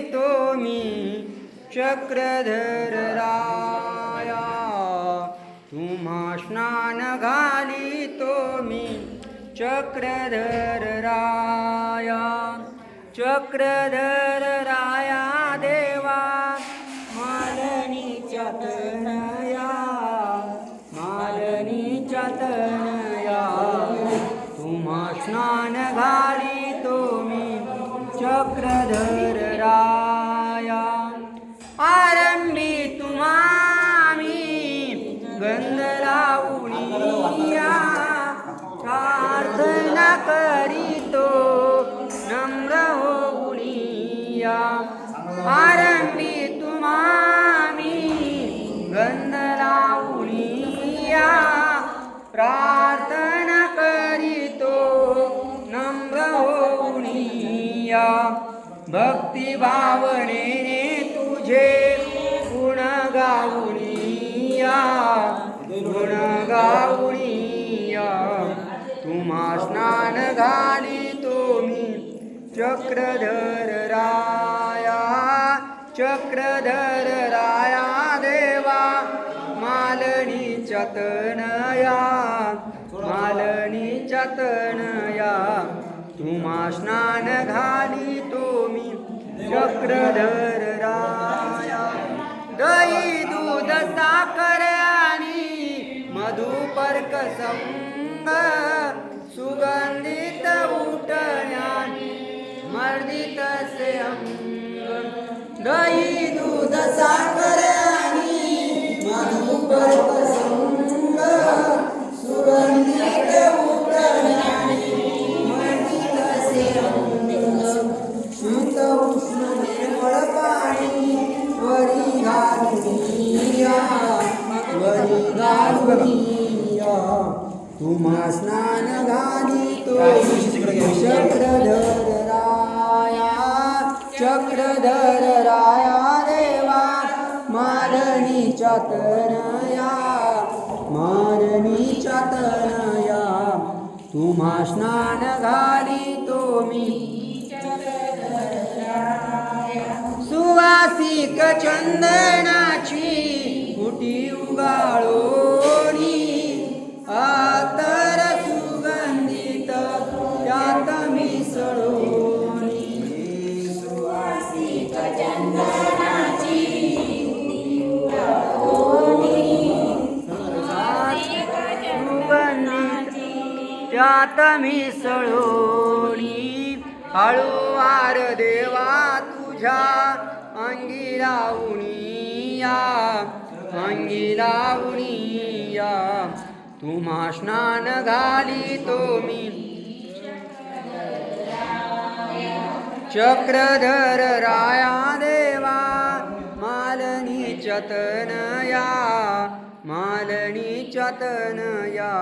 तो मी चक्रधर राया तुम्हा स्नान घाली तो मी चक्रधर राया चक्रधर राया देवा मालनी चतनया। मालनी चतनया। तुम्हा स्नान घाली चक्रधर राया आरंभी तुम्हामी गंध लावणीया प्रार्थना करीतो नम्र होऊनिया आरंभी तुम्हामी गंध लावणीया प्रार्थना करीतो नम्र होऊनिया भक्ती भावनेने तुझे गुण गाऊनिया गुण गाऊनिया तुम्हा स्नान घाली तो मी चक्रधर राया चक्रधर राया देवा मालनी चतनया मालनी चतनया। तुम्हा स्नान घाली तो चक्रधर राया दही दूध साखर आणि मधुपर्क संग सुगंधित उठण्याने मर्दित से अंग. दही दूध साखर घालूनिया तुम्हा स्नान घाली तो चक्रधर राया चक्रधर राया देवा मारणी चातनया मारणी चातनया. तुम्हा स्नान घाली तो मी सुवासिक चंदनाची त्यात मिसळोणी हळूवार देवा तुझ्या अंगी लावणीया अंगी लावणीया तुम्हा स्नान घाली तो मी. चक्रधर राया देवा मालनी चतनया मालनी चतनया.